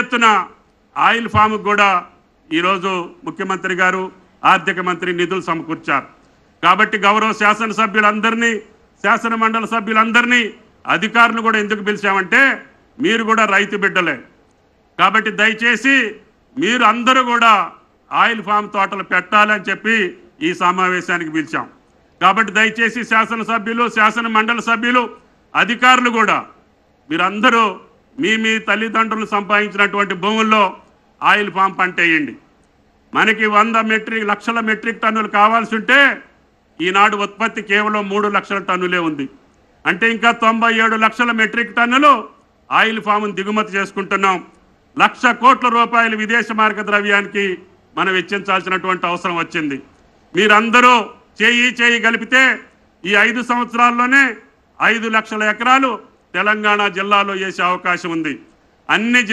ఎత్తున oil form కూడా ఈరోజు ముఖ్యమంత్రి గారు ఆర్థిక మంత్రి నిధులు సమకూర్చారు. కాబట్టి గౌరవ శాసనసభ్యులందరినీ శాసన మండలి సభ్యులందరినీ అధికారులు కూడా ఎందుకు పిలిచామంటే మీరు కూడా రైతు బిడ్డలే. కాబట్టి దయచేసి మీరు అందరూ కూడా ఆయిల్ ఫామ్ తోటలు పెట్టాలని చెప్పి ఈ సమావేశానికి పిలిచాం. కాబట్టి దయచేసి శాసనసభ్యులు శాసన మండలి సభ్యులు అధికారులు కూడా మీరందరూ మీ మీ తల్లిదండ్రులు సంపాదించినటువంటి భూముల్లో ఆయిల్ ఫామ్ పంట వేయండి మనకి వంద మెట్రిక్ లక్షల మెట్రిక్ టన్నులు కావాల్సి ఉంటే ఈనాడు ఉత్పత్తి కేవలం మూడు లక్షల టన్నులే ఉంది. అంటే ఇంకా తొంభై ఏడు లక్షల మెట్రిక్ టన్నులు ఆయిల్ ఫామ్ను దిగుమతి చేసుకుంటున్నాం. లక్ష కోట్ల రూపాయలు విదేశ మార్గ ద్రవ్యానికి మనం వెచ్చించాల్సినటువంటి అవసరం వచ్చింది. మీరందరూ చేయి చేయి కలిపితే ఈ ఐదు సంవత్సరాల్లోనే ఐదు లక్షల ఎకరాలు తెలంగాణ జిల్లాలో వేసే అవకాశం ఉంది. అన్ని